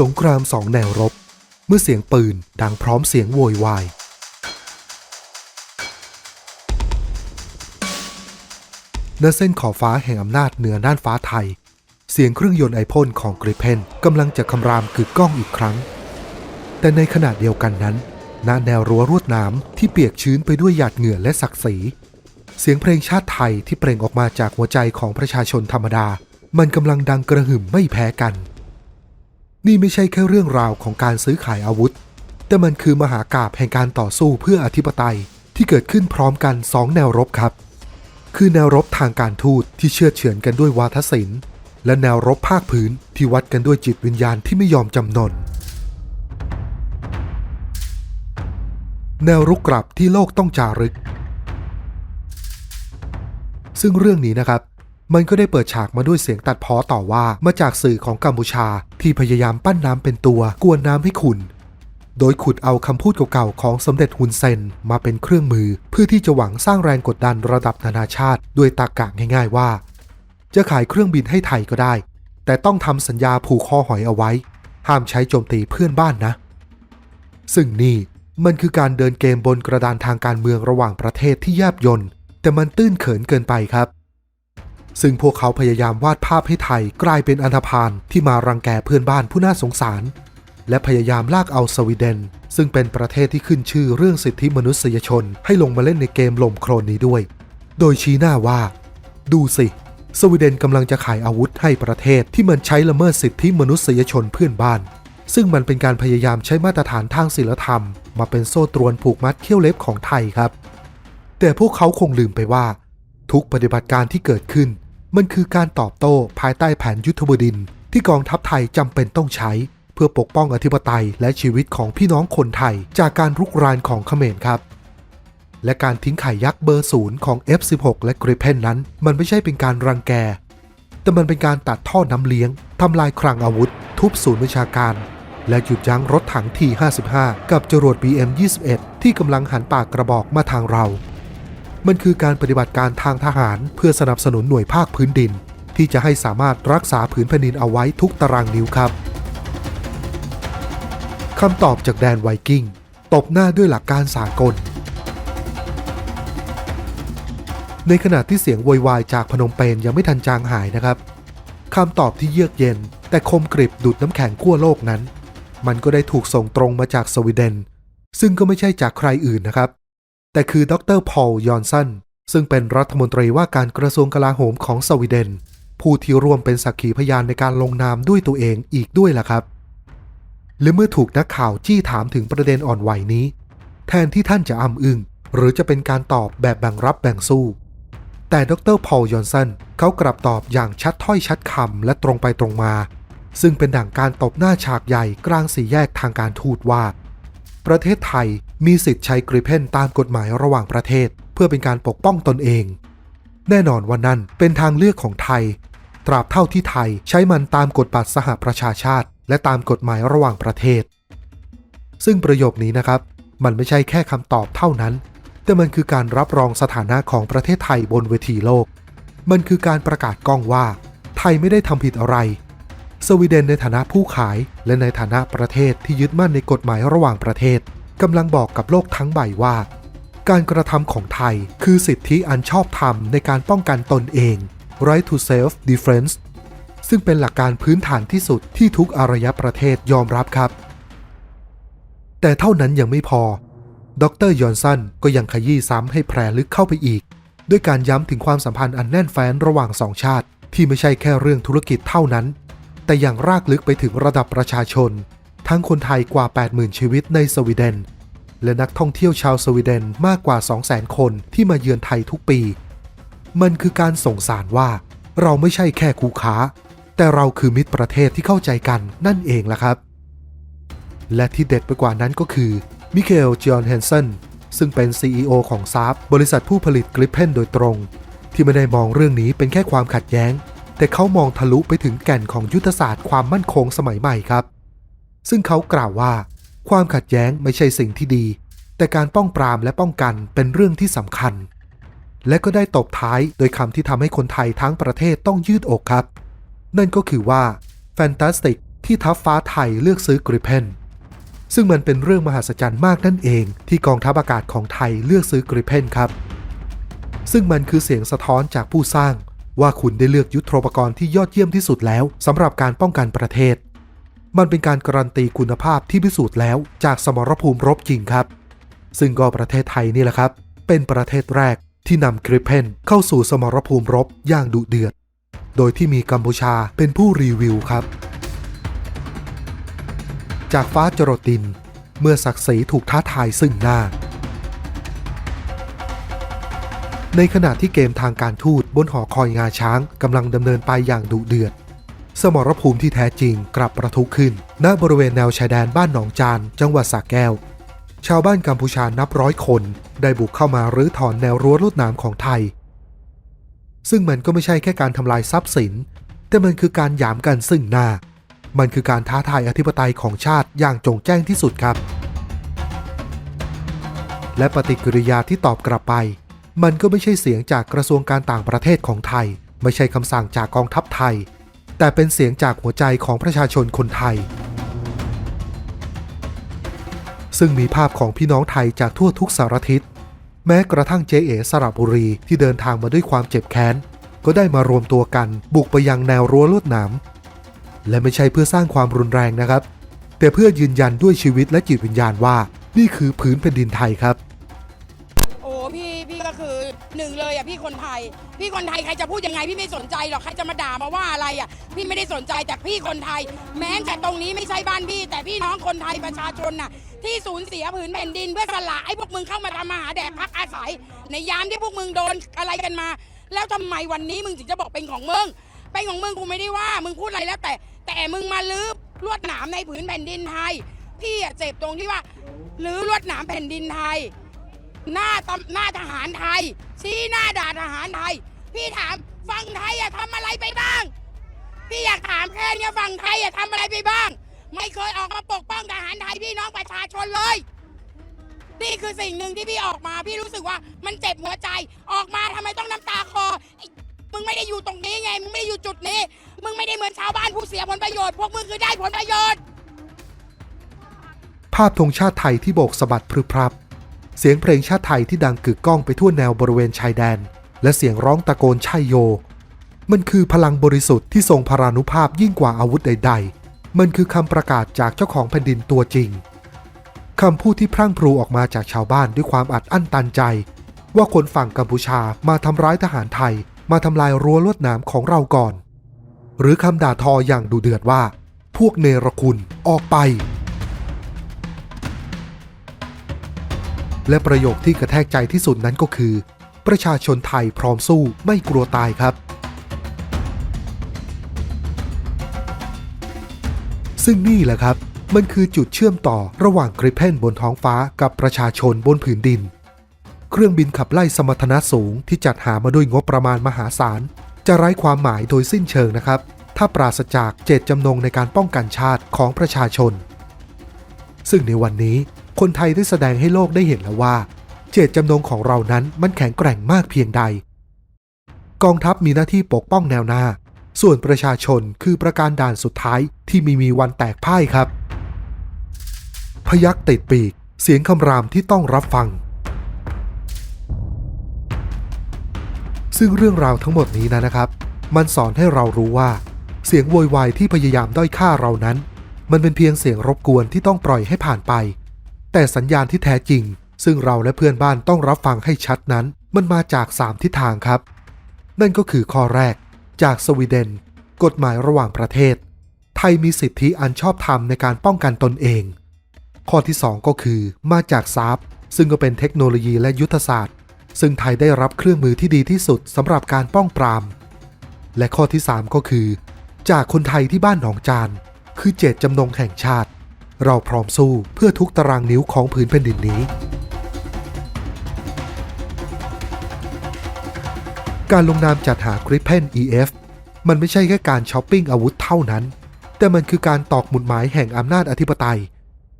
สงครามสองแนวรบ เมื่อเสียงปืนดังพร้อมเสียงโวยวาย ณ เส้นขอบฟ้าแห่งอำนาจเหนือน่านฟ้าไทย เสียงเครื่องยนต์ไอพ่นของกริเพนกำลังจะคำรามกึกก้องอีกครั้ง แต่ในขณะเดียวกันนั้นณแนวรั้วรวดหน้ำที่เปียกชื้นไปด้วยหยาดเหงื่อและศักดิ์ศรี เสียงเพลงชาติไทยที่เปล่งออกมาจากหัวใจของประชาชนธรรมดา มันกำลังดังกระหึ่มไม่แพ้กัน นี่ไม่ใช่แค่เรื่องราวของการซื้อขายอาวุธ แต่มันคือมหากาบแห่งการต่อสู้เพื่ออธิปไตยที่เกิดขึ้นพร้อมกันสองแนวรบครับ คือแนวรบทางการทูตที่เชื่อเฉือนกันด้วยวาทศิลป์ และแนวรบภาคพื้นที่วัดกันด้วยจิตวิญญาณที่ไม่ยอมจำนน แนวรุกกลับที่โลกต้องจารึก ซึ่งเรื่องนี้นะครับ มันก็ได้เปิดฉากมาด้วยเสียงตัดพ้อต่อว่ามาจากสื่อของกัมพูชา ที่พยายามปั้นน้ำเป็นตัวกวนน้ำให้ขุนโดยขุดเอาคำพูดเก่าๆของสมเด็จฮุนเซนมาเป็นเครื่องมือ เพื่อที่จะหวังสร้างแรงกดดันระดับนานาชาติ ด้วยตากะง่ายๆว่า จะขายเครื่องบินให้ไทยก็ได้ แต่ต้องทำสัญญาผูกคอหอยเอาไว้ ห้ามใช้โจมตีเพื่อนบ้านนะ ซึ่งนี่มันคือการเดินเกมบนกระดานทางการเมืองระหว่างประเทศที่แยบยนต์แต่มันตื้นเขินเกินไปครับ ซึ่งพวกเขาพยายามวาดภาพให้ไทยกลายเป็นอันธพาลที่มารังแกเพื่อนบ้านผู้น่าสงสาร และพยายามลากเอาสวีเดน ซึ่งเป็นประเทศที่ขึ้นชื่อเรื่องสิทธิมนุษยชนให้ลงมาเล่นในเกมลมโครนนี้ด้วย โดยชี้หน้าว่า ดูสิ สวีเดนกำลังจะขายอาวุธให้ประเทศที่มันใช้ละเมิดสิทธิมนุษยชนเพื่อนบ้าน ซึ่งมันเป็นการพยายามใช้มาตรฐานทางศีลธรรม มาเป็นโซ่ตรวนผูกมัดเขี้ยวเล็บของไทยครับ แต่พวกเขาคงลืมไปว่า ทุกปฏิบัติการที่เกิดขึ้น มันคือการตอบโต้ภายใต้แผนยุทธบดินทร์ที่กองทัพไทยจำเป็นต้องใช้ เพื่อปกป้องอธิปไตยและชีวิตของพี่น้องคนไทย จากการรุกรานของเขมรครับ และการทิ้งไข่ยักษ์เบอร์ศูนย์ของ F16 และ Gripen นั้น มันไม่ใช่เป็นการรังแก แต่มันเป็นการตัดท่อน้ำเลี้ยงทำลายคลังอาวุธ ทุบศูนย์วิชาการ และหยุดยั้งรถถัง T55 กับจรวด BM21 ที่กำลังหันปากกระบอกมาทางเรา มันคือการปฏิบัติการทางทหาร เพื่อสนับสนุนหน่วยภาคพื้นดิน ที่จะให้สามารถรักษาผืนแผ่นดินเอาไว้ทุกตารางนิ้วครับคำตอบจากแดนไวกิ้ง ตบหน้าด้วยหลักการสากล ในขณะที่เสียงโวยวายจากพนมเปญยังไม่ทันจางหายนะครับคำตอบที่เยือกเย็น แต่คมกริบดูดน้ำแข็งขั้วโลกนั้น มันก็ได้ถูกส่งตรงมาจากสวีเดน ซึ่งก็ไม่ใช่จากใครอื่นนะครับ แต่คือดรพอลยอนสันซึ่งเป็นรัฐมนตรีว่าการกระทรวงกลาโหมของสวีเดน ผู้ที่ร่วมเป็นสักขีพยานในการลงนามด้วยตัวเองอีกด้วยล่ะครับ และเมื่อถูกนักข่าวจี้ถามถึงประเด็นอ่อนไหวนี้ แทนที่ท่านจะอ้ำอึง้งหรือจะเป็นการตอบแบบแบ่งรับแบ่งสู้ แต่ดรพอลยอนสันเขากลับตอบอย่างชัดถ้อยชัดคำและตรงไปตรงมา ซึ่งเป็นดั่งการตบหน้าฉากใหญ่กลางสี่แยกทางการทูตว่า ประเทศไทย มีสิทธิ์ใช้กริเพนตามกฎหมายระหว่างประเทศ เพื่อเป็นการปกป้องตนเอง แน่นอนว่านั่นเป็นทางเลือกของไทย ตราบเท่าที่ไทยใช้มันตามกฎบัตรสหประชาชาติ และตามกฎหมายระหว่างประเทศ ซึ่งประโยคนี้นะครับ มันไม่ใช่แค่คำตอบเท่านั้น แต่มันคือการรับรองสถานะของประเทศไทยบนเวทีโลก มันคือการประกาศกล้องว่า ไทยไม่ได้ทำผิดอะไรสวีเดนในฐานะผู้ขายและในฐานะประเทศที่ยึดมั่นในกฎหมายระหว่างประเทศ กำลังบอกกับโลกทั้งใบว่า การกระทำของไทยคือสิทธิอันชอบธรรมในการป้องกันตนเอง right to self defense ซึ่งเป็นหลักการพื้นฐานที่สุดที่ทุกอารยประเทศยอมรับครับ แต่เท่านั้นยังไม่พอ ดรยอนสันก็ยังขยี้ซ้ำให้แพรลึกเข้าไปอีก ด้วยการย้ำถึงความสัมพันธ์อันแน่นแฟ้นระหว่างสองชาติ ที่ไม่ใช่แค่เรื่องธุรกิจเท่านั้น แต่อย่างรากลึกไปถึงระดับประชาชน ทั้งคนไทยกว่า 80,000 ชีวิตในสวีเดน และนักท่องเที่ยวชาวสวีเดนมากกว่า 200,000 คนที่มาเยือนไทยทุกปี มันคือการส่งสารว่า เราไม่ใช่แค่คู่ค้า แต่เราคือมิตรประเทศที่เข้าใจกันนั่นเองล่ะครับ และที่เด็ดไปกว่านั้นก็คือมิเคลจอห์นแฮนเซนซึ่งเป็น CEO ของซาร์บริษัทผู้ผลิตกริปเพนโดยตรง ที่ไม่ได้มองเรื่องนี้เป็นแค่ความขัดแย้ง แต่เขามองทะลุไปถึงแก่นของยุทธศาสตร์ความมั่นคงสมัยใหม่ครับ ซึ่งเขากล่าวว่า ความขัดแย้งไม่ใช่สิ่งที่ดี แต่การป้องปรามและป้องกันเป็นเรื่องที่สำคัญ และก็ได้ตบท้ายโดยคำที่ทำให้คนไทยทั้งประเทศต้องยืดอกครับ นั่นก็คือว่า fantastic ที่ทัพฟ้าไทยเลือกซื้อกริเพนซึ่งมันเป็นเรื่องมหัศจรรย์มากนั่นเอง ที่กองทัพอากาศของไทยเลือกซื้อกริเพนครับ ซึ่งมันคือเสียงสะท้อนจากผู้สร้าง ว่าคุณได้เลือกยุทโธปกรณ์ที่ยอดเยี่ยมที่สุดแล้วสำหรับการป้องกันประเทศ มันเป็นการการันตีคุณภาพที่พิสูจน์แล้วจากสมรภูมิรบจริงครับ ซึ่งก็ประเทศไทยนี่แหละครับ เป็นประเทศแรกที่นำกริปเพนเข้าสู่สมรภูมิรบอย่างดุเดือด โดยที่มีกัมพูชาเป็นผู้รีวิวครับ จากฟ้าจรดดิน เมื่อศักดิ์ศรีถูกท้าทายซึ่งหน้า ในขณะที่เกมทางการทูตบนหอคอยงาช้างกำลังดำเนินไปอย่างดุเดือด สมรภูมิที่แท้จริงกลับประทุขึ้น ณบริเวณแนวชายแดนบ้านหนองจาน จังหวัดสระแก้ว ชาวบ้านกัมพูชานับร้อยคน ได้บุกเข้ามารื้อถอนแนวรั้วลวดหนามของไทย ซึ่งมันก็ไม่ใช่แค่การทำลายทรัพย์สิน แต่มันคือการหยามกันซึ่งหน้า มันคือการท้าทายอธิปไตยของชาติอย่างจงแจ้งที่สุดครับ และปฏิกิริยาที่ตอบกลับไป มันก็ไม่ใช่เสียงจากกระทรวงการต่างประเทศของไทย ไม่ใช่คำสั่งจากกองทัพไทย แต่เป็นเสียงจากหัวใจของประชาชนคนไทย ซึ่งมีภาพของพี่น้องไทยจากทั่วทุกสารทิศ แม้กระทั่งเจเอสระบุรีที่เดินทางมาด้วยความเจ็บแค้น ก็ได้มารวมตัวกันบุกไปยังแนวรั้วลวดหนาม และไม่ใช่เพื่อสร้างความรุนแรงนะครับ แต่เพื่อยืนยันด้วยชีวิตและจิตวิญญาณว่า นี่คือผืนแผ่นดินไทยครับ หนึ่งเลยอะพี่คนไทย พี่คนไทยใครจะพูดยังไงพี่ไม่สนใจหรอกใครจะมาด่ามาว่าอะไรอะพี่ไม่ได้สนใจแต่พี่คนไทย แม้แต่ตรงนี้ไม่ใช่บ้านพี่ แต่พี่น้องคนไทยประชาชนน่ะ ที่สูญเสียผืนแผ่นดินเพื่อสละให้พวกมึงเข้ามาทำมาหาแดกพักอาศัย ในยามที่พวกมึงโดนอะไรกันมา แล้วทำไมวันนี้มึงถึงจะบอกเป็นของมึงเป็นของมึงกูไม่ได้ว่ามึงพูดอะไรแล้วแต่ แต่มึงมาลื้อลวดหนามในผืนแผ่นดินไทย พี่อะเจ็บตรงที่ว่าลื้อลวดหนามแผ่นดินไทย หน้าตำหน้าทหารไทย ชี้หน้าด่าทหารไทย พี่ถามฝั่งไทยอะทำอะไรไปบ้าง พี่อยากถามแค่เนี้ยฝั่งไทยอะทำอะไรไปบ้าง ไม่เคยออกมาปกป้องทหารไทยพี่น้องประชาชนเลย นี่คือสิ่งหนึ่งที่พี่ออกมาพี่รู้สึกว่ามันเจ็บหัวใจ ออกมาทำไมต้องน้ำตาคอไอ้มึงไม่ได้อยู่ตรงนี้ไง มึงไม่ได้อยู่จุดนี้ มึงไม่ได้เหมือนชาวบ้านผู้เสียผลประโยชน์พวกมึงคือได้ผลประโยชน์ ภาพธงชาติไทยที่โบกสะบัดพรึบพรับ เสียงเพลงชาติไทยที่ดังกึกก้องไปทั่วแนวบริเวณชายแดน และเสียงร้องตะโกนชัยโย มันคือพลังบริสุทธิ์ที่ทรงพรานุภาพยิ่งกว่าอาวุธใด ๆ มันคือคำประกาศจากเจ้าของแผ่นดินตัวจริงคำพูดที่พรั่งพรูออกมาจากชาวบ้านด้วยความอัดอั้นตันใจ ว่าคนฝั่งกัมพูชามาทำร้ายทหารไทย มาทำลายรั้วลวดหนามของเราก่อน หรือคำด่าทออย่างดุเดือดว่า พวกเนรคุณออกไป และประโยคที่กระแทกใจที่สุดนั้นก็คือ ประชาชนไทยพร้อมสู้ไม่กลัวตายครับ ซึ่งนี่แหละครับ มันคือจุดเชื่อมต่อระหว่างกริเพนบนท้องฟ้ากับประชาชนบนผืนดิน เครื่องบินขับไล่สมรรถนะสูงที่จัดหามาด้วยงบประมาณมหาศาล จะไร้ความหมายโดยสิ้นเชิงนะครับ ถ้าปราศจากเจตจำนงในการป้องกันชาติของประชาชน ซึ่งในวันนี้ คนไทยได้แสดงให้โลกได้เห็นแล้วว่า เจตจำนงของเรานั้นมันแข็งแกร่งมากเพียงใด กองทัพมีหน้าที่ปกป้องแนวหน้า ส่วนประชาชนคือประการด่านสุดท้ายที่มีมีวันแตกพ่ายครับ พยักติดปีก เสียงคำรามที่ต้องรับฟัง ซึ่งเรื่องราวทั้งหมดนี้นะนะครับ มันสอนให้เรารู้ว่า เสียงโวยวายที่พยายามด้อยค่าเรานั้น มันเป็นเพียงเสียงรบกวนที่ต้องปล่อยให้ผ่านไป แต่สัญญาณที่แท้จริง ซึ่งเราและเพื่อนบ้านต้องรับฟังให้ชัดนั้น มันมาจาก 3 ทิศทางครับ นั่นก็คือข้อแรก จากสวีเดน กฎหมายระหว่างประเทศ ไทยมีสิทธิอันชอบธรรมในการป้องกันตนเอง ข้อที่ 2 ก็คือ มาจากซาบซึ่งก็เป็นเทคโนโลยีและยุทธศาสตร์ ซึ่งไทยได้รับเครื่องมือที่ดีที่สุดสำหรับการป้องปราม และข้อที่ 3 ก็คือ จากคนไทยที่บ้านหนองจาน คือเจตจำนงแห่งชาติ เราพร้อมสู้เพื่อทุกตารางนิ้วของผืนแผ่นดินนี้ การลงนามจัดหากริปเพน EF มันไม่ใช่แค่การช้อปปิ้งอาวุธเท่านั้น แต่มันคือการตอกหมุดหมายแห่งอำนาจอธิปไตย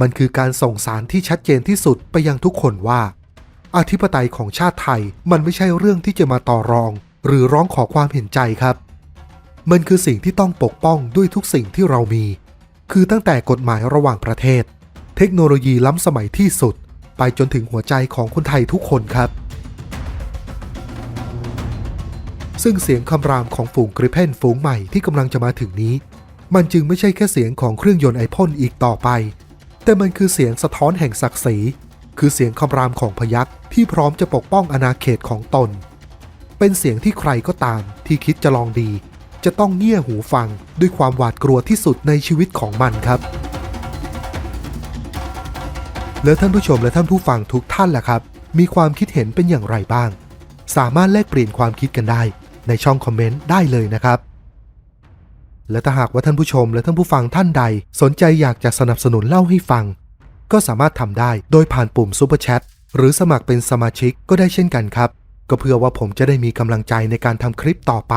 มันคือการส่งสารที่ชัดเจนที่สุดไปยังทุกคนว่า อธิปไตยของชาติไทยมันไม่ใช่เรื่องที่จะมาต่อรอง หรือร้องขอความเห็นใจครับ มันคือสิ่งที่ต้องปกป้องด้วยทุกสิ่งที่เรามี คือตั้งแต่กฎหมายระหว่างประเทศ เทคโนโลยีล้ำสมัยที่สุด ไปจนถึงหัวใจของคนไทยทุกคนครับ ซึ่งเสียงคำรามของฝูงกริเพนฝูงใหม่ที่กำลังจะมาถึงนี้ มันจึงไม่ใช่แค่เสียงของเครื่องยนต์ไอพ่นอีกต่อไป แต่มันคือเสียงสะท้อนแห่งศักดิ์ศรีคือเสียงคำรามของพยักที่พร้อมจะปกป้องอาณาเขตของตน เป็นเสียงที่ใครก็ตามที่คิดจะลองดี จะต้องเงี่ยหูฟังด้วยความหวาดกลัวที่สุดในชีวิตของมันครับ แล้วท่านผู้ชมและท่านผู้ฟังทุกท่านล่ะครับ มีความคิดเห็นเป็นอย่างไรบ้าง สามารถแลกเปลี่ยนความคิดกันได้ ในช่องคอมเมนต์ได้เลยนะครับและถ้าหากว่าท่านผู้ชมและท่านผู้ฟังท่านใด สนใจอยากจะสนับสนุนเล่าให้ฟัง ก็สามารถทำได้โดยผ่านปุ่ม Super Chat หรือสมัครเป็นสมาชิกก็ได้เช่นกันครับ ก็เพื่อว่าผมจะได้มีกำลังใจในการทำคลิปต่อไป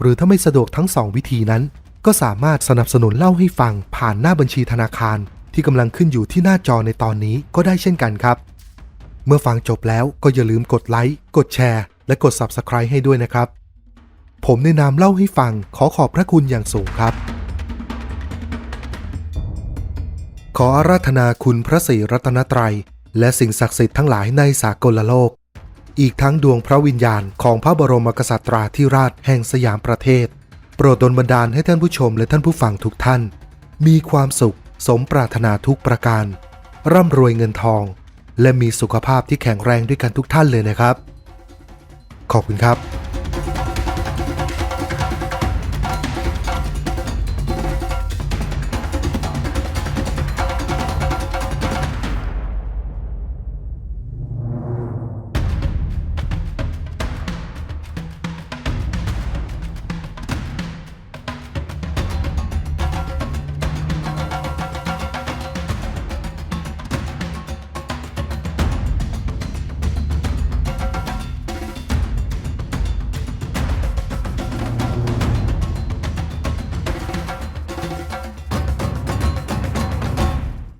หรือถ้าไม่สะดวกทั้ง 2 วิธีนั้น ก็สามารถสนับสนุนเล่าให้ฟังผ่านหน้าบัญชีธนาคาร ที่กำลังขึ้นอยู่ที่หน้าจอในตอนนี้ก็ได้เช่นกันครับ เมื่อฟังจบแล้วก็อย่าลืมกดไลค์กดแชร์ และกด Subscribe ให้ด้วยนะครับ ผมในนามเล่าให้ฟังขอขอบพระคุณอย่างสูงครับ ขออาราธนาคุณพระศรีรัตนตรัย และสิ่งศักดิ์สิทธิ์ทั้งหลายในสากลโลก อีกทั้งดวงพระวิญญาณของพระบรมกษัตราธิราชแห่งสยามประเทศ โปรดดลบันดาลให้ท่านผู้ชมและท่านผู้ฟังทุกท่าน มีความสุข สมปรารถนาทุกประการ ร่ำรวยเงินทอง และมีสุขภาพที่แข็งแรงด้วยกันทุกท่านเลยนะครับ ขอบคุณครับ